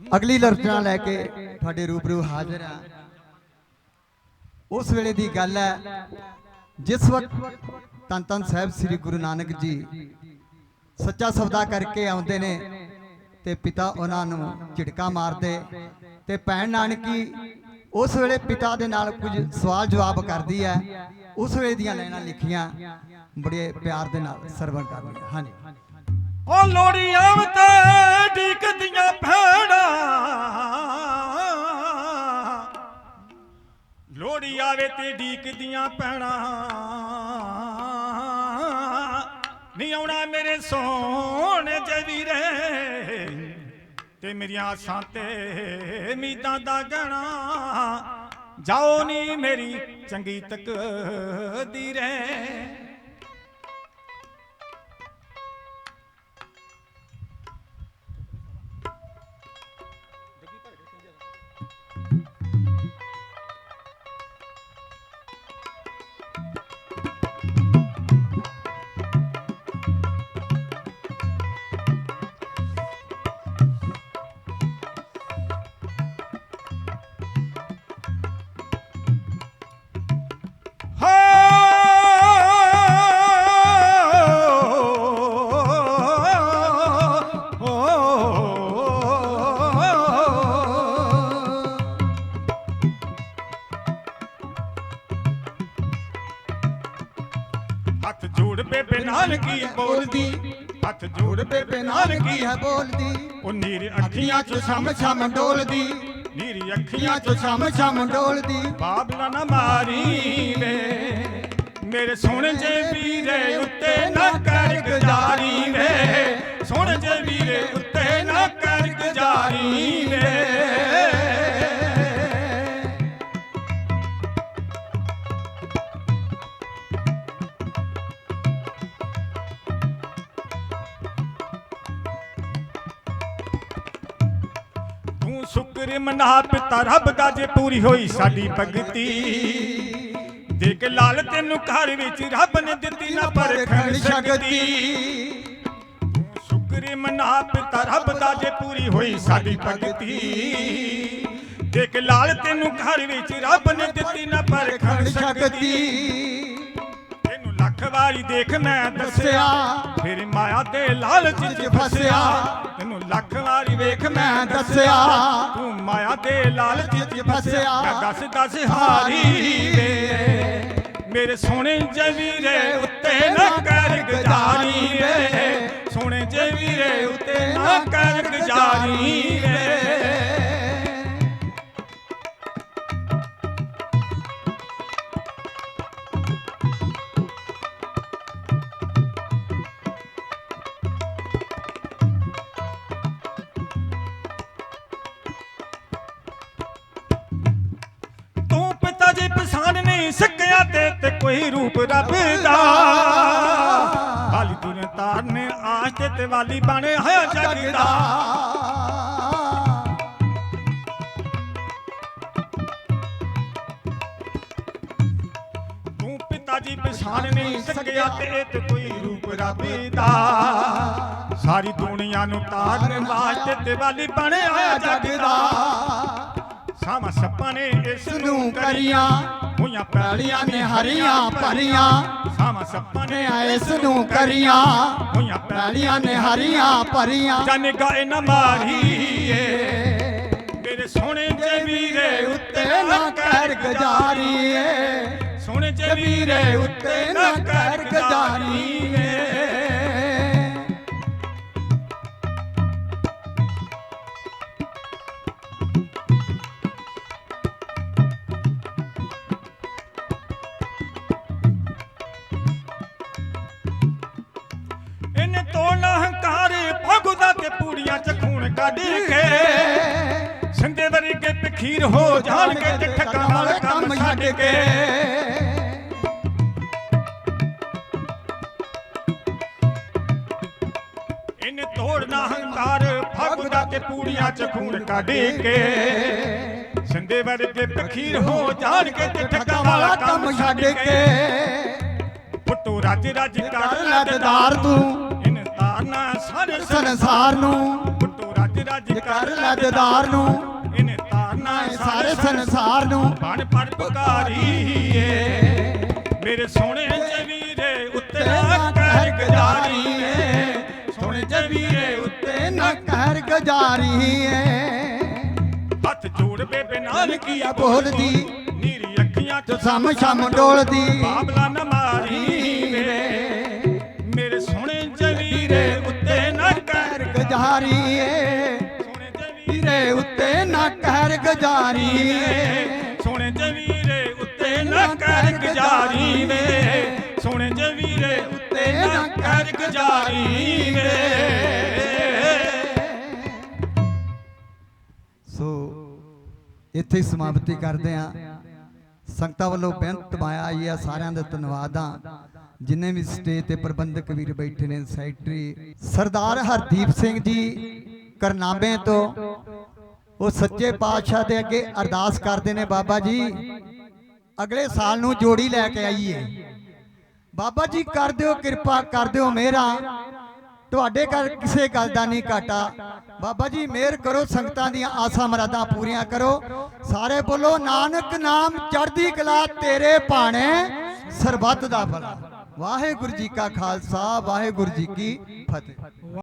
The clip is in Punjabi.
ਅਗਲੀ ਲਰਚਨਾ ਲੈ ਕੇ ਤੁਹਾਡੇ ਰੂਬਰੂ ਹਾਜ਼ਰ ਹਾਂ ਉਸ ਵੇਲੇ ਦੀ ਗੱਲ ਹੈ, ਜਿਸ ਵਕਤ ਤਨ ਤਨ ਸਾਹਿਬ ਸ੍ਰੀ ਗੁਰੂ ਨਾਨਕ ਜੀ ਸੱਚਾ ਸੌਦਾ ਕਰਕੇ ਆਉਂਦੇ ਨੇ ਤੇ ਪਿਤਾ ਉਹਨਾਂ ਨੂੰ ਝਿੜਕਾ ਮਾਰਦੇ ਤੇ ਭੈਣ ਨਾਨਕੀ ਉਸ ਵੇਲੇ ਪਿਤਾ ਦੇ ਨਾਲ ਕੁਝ ਸਵਾਲ ਜਵਾਬ ਕਰਦੀ ਹੈ, ਉਸ ਵੇਲੇ ਦੀਆਂ ਲਾਈਨਾਂ ਲਿਖੀਆਂ, ਬੜੇ ਪਿਆਰ ਦੇ ਨਾਲ ਸਰਵਣ ਕਰਨੀਆਂ ਹਾਂਜੀ। ਉਹ ਲੋੜੀ ਆਵਤੇ ਢੀਕਦੀਆਂ ਭੈਣਾਂ ਲੋੜੀ ਤੇ ਢੀਕਦੀਆਂ ਭੈਣਾਂ। ਨਹੀਂ ਆਉਣਾ ਮੇਰੇ ਸੋਹਣੇ ਜੇ ਵੀਰੇ। ਤੇ ਮੇਰੀਆਂ ਆਸਾਂ ਤੇ ਉਮੀਦਾਂ ਦਾ ਗਣਾ ਜਾਓ ਨੀ ਮੇਰੀ ਚੰਗੀ ਤਕਦੀਰੇ। ਹੱਥ ਜੋੜ ਬੇਬੇ ਨਾਨਕੀ ਬੋਲਦੀ? ਹੱਥ ਜੋੜ ਬੇਬੇ ਨਾਨਕੀ ਹੈ ਬੋਲਦੀ? ਉਹ ਨੀਰ ਅੱਖੀਆਂ ਚ ਛਮ ਛਮ ਡੋਲਦੀ। ਨੀਰ ਅੱਖੀਆਂ ਚ ਛਮ ਛਮ ਡੋਲਦੀ। ਬਾਬਲਾ ਨਾ ਮਾਰੀ ਵੇ। ਮੇਰੇ ਸੋਹਣੇ ਜੇ ਵੀਰੇ ਉੱਤੇ ਨਾ ਕਰ ਗੁਜ਼ਾਰੀ ਵੇ। ਸੋਹਣੇ ਜੇ ਵੀਰੇ ਉੱਤੇ ਨਾ ਕਰ ਗੁਜ਼ਾਰੀ ਵੇ। ਸ਼ੁਕਰ ਮਨਾ ਪਿਤਾ ਰੱਬ ਦਾ ਜੇ ਪੂਰੀ ਹੋਈ ਸਾਡੀ ਭਗਤੀ। ਦੇ ਕੇ ਲਾਲ ਤੈਨੂੰ ਘਰ ਵਿੱਚ ਰੱਬ ਨੇ ਦਿੱਤੀ ਨਾ ਪਰਖਣ ਸ਼ਕਤੀ। ਸ਼ੁਕਰ ਮਨਾ ਪਿਤਾ ਰੱਬ ਦਾ ਜੇ ਪੂਰੀ ਹੋਈ ਸਾਡੀ ਭਗਤੀ। ਦੇ ਕੇ ਲਾਲ ਤੈਨੂੰ ਘਰ ਵਿੱਚ ਰੱਬ ਨੇ ਦਿੱਤੀ ਨਾ ਪਰਖਣ ਸ਼ਕਤੀ। ਤੈਨੂੰ ਲੱਖ ਵਾਰੀ ਦੇਖ ਮੈਂ ਦੱਸਿਆ। ਫਿਰ ਦੇ ਲਾਲਚ ਚ ਫਸਿਆ। ਤੈਨੂੰ ਲੱਖ ਵਾਰੀ ਵੇਖ ਮੈਂ ਦੱਸਿਆ। ਤੂੰ ਮਾਇਆ ਦੇ ਲਾਲਚ ਚ ਫਸਿਆ। ਮੈਂ ਦੱਸ ਦੱਸ ਹਾਰੀ ਵੇ। ਮੇਰੇ ਸੋਹਣੇ ਜਵੀਰੇ ਨਹੀਂ ਸਕਿਆ ਤੇ ਤੇ ਕੋਈ ਰੂਪ ਰੱਬ ਦਾ ਹਾਲੀ ਦੁਨੀਆ ਤਾਰਨੇ ਆਸ਼ ਤੇ ਤੇ ਵਾਲੀ ਬਣੇ ਹੋਇਆ ਜਗ ਦਾ ਤੂੰ ਪਿਤਾ ਜੀ ਪਛਾਣ ਨਹੀਂ ਸਕਿਆ ਤੇ ਤੇ ਕੋਈ ਰੂਪ ਰੱਬ ਦਾ ਸਾਰੀ ਦੁਨੀਆ ਨੂੰ ਤਾਰਨ ਵਾਸਤੇ ਤੇ ਵਾਲੀ ਬਣੇ ਹੋਇਆ ਜਗ ਦਾ ਸਾਮਾ ਸੱਪਾਂ ਨੇ ਇਸ ਨੂੰ ਕਰੀਆਂ। ਹੋਈਆਂ ਪੈਲੀਆਂ ਨੇ ਹਰੀਆਂ ਭਰੀਆਂ। ਸਾਮਾ ਸੱਪਾਂ ਨੇ ਇਸ ਨੂੰ ਕਰੀਆਂ। ਹੋਈਆਂ ਪੈਲੀਆਂ ਨੇ ਹਰੀਆਂ ਭਰੀਆਂ। ਜਾਨੇ ਗਾਏ ਨਾ ਮਾਰੀਏ। ਮੇਰੇ ਸੋਹਣੇ ਜੇ ਵੀਰੇ ਉੱਤੇ ਨਾ ਕਰ ਗੁਜ਼ਾਰੀਏ। ਸੋਹਣੇ ਜੇ ਵੀਰੇ ਉੱਤੇ ਨਾ ਕਰ ਤੇ ਚ ਖੂਨ ਕੱਢ ਕੇ ਸੰਦੇ ਵਰਗੇ ਪਖੀਰ ਹੋ ਜਾਣਗੇ ਤੇ ਠੱਗਾਂ ਵਾਲਾ ਕੰਮ ਛੱਡ ਕੇ। ਇਹਨੇ ਤੋੜਨਾ ਹੰਕਾਰ ਭਗਦਾ ਤੇ ਪੂੜੀਆਂ ਚ ਖੂਨ ਕੱਢ ਕੇ ਸੰਦੇ ਵਰਗੇ ਪਖੀਰ ਹੋ ਜਾਣਗੇ ਤੇ ਠੱਗਾਂ ਵਾਲਾ ਕੰਮ ਛੱਡ ਕੇ। ਪੁੱਤੂ ਰੱਜ ਰੱਜ ਕਰ ਲੱਦਦਾਰ ਤੂੰ। ਤਾਰਨਾ ਸਾਰੇ ਸੰਸਾਰ ਨੂੰ। ਪੁੱਤੂ ਰੱਜ ਰਜ ਕਰ ਲੈ ਦਿਦਾਰ ਨੂੰ। ਇਹਨੇ ਤਾਰਨਾ ਇਹ ਸਾਰੇ ਸੰਸਾਰ ਨੂੰ। ਬਣ ਪਰ ਪੁਕਾਰੀ ਏ। ਮੇਰੇ ਸੋਹਣੇ ਜਵੀਰੇ ਉੱਤੇ ਨਾ ਕਰ ਗਜਾਰੀ ਏ। ਸੋਹਣੇ ਜਵੀਰੇ ਉੱਤੇ ਨਾ ਕਹਿਰ ਗਜਾਰੀ ਏ। ਹੱਥ ਜੋੜ ਬੇਬੇ ਨਾਨਕੀਆ ਬੋਲਦੀ। ਨੀਰੀ ਅੱਖੀਆਂ ਚ ਸਮ ਸ਼ਮ ਡੋਲਦੀ। ਬਾਬਲਾ ਕਹਿਰ ਗਜਾਰੀ ਏ ਸੋਹਣੇ ਜਵੀਰੇ ਉੱਤੇ ਨਾ ਕਰ ਗਜਾਰੀ ਵੇ। ਸੋਹਣੇ ਜਵੀਰੇ ਉੱਤੇ ਨਾ ਕਰ ਗਜਾਰੀ ਵੇ। ਸੋ ਇੱਥੇ ਸਮਾਪਤੀ ਕਰਦੇ ਆ। ਸੰਗਤਾਂ ਵੱਲੋਂ ਬੇਨਤ ਮਾਇਆ ਆਈ ਆ ਸਾਰਿਆਂ ਦਾ ਧੰਨਵਾਦ ਆ। ਜਿੰਨੇ ਵੀ ਸਟੇਜ ਤੇ ਪ੍ਰਬੰਧਕ ਵੀਰ ਬੈਠੇ ਨੇ ਸੈਕਟਰੀ ਸਰਦਾਰ ਹਰਦੀਪ ਸਿੰਘ ਜੀ ਕਰਨਾਮੇ ਤੋਂ। ਉਹ ਸੱਚੇ ਪਾਤਸ਼ਾਹ ਦੇ ਅੱਗੇ ਅਰਦਾਸ ਕਰਦੇ ਨੇ ਬਾਬਾ ਜੀ। ਅਗਲੇ ਸਾਲ ਨੂੰ ਜੋੜੀ ਲੈ ਕੇ ਆਈਏ। ਬਾਬਾ ਜੀ, ਕਰ ਦਿਓ ਕਿਰਪਾ, ਕਰ ਦਿਓ ਮੇਰਾ ਤੁਹਾਡੇ ਘਰ ਕਿਸੇ ਗੱਲ ਦਾ ਨਹੀਂ ਘਾਟਾ। ਬਾਬਾ ਜੀ, ਮਿਹਰ ਕਰੋ, ਸੰਗਤਾਂ ਦੀਆਂ ਆਸਾਂ ਮਰਾਦਾਂ ਪੂਰੀਆਂ ਕਰੋ। ਸਾਰੇ ਬੋਲੋ, ਨਾਨਕ ਨਾਮ ਚੜ੍ਹਦੀ ਕਲਾ ਤੇਰੇ ਭਾਣੇ, ਸਰਬੱਤ ਦਾ ਭਲਾ। ਵਾਹਿਗੁਰੂ ਜੀ ਕਾ ਖਾਲਸਾ, ਵਾਹਿਗੁਰੂ ਜੀ ਕੀ ਫਤਿਹ।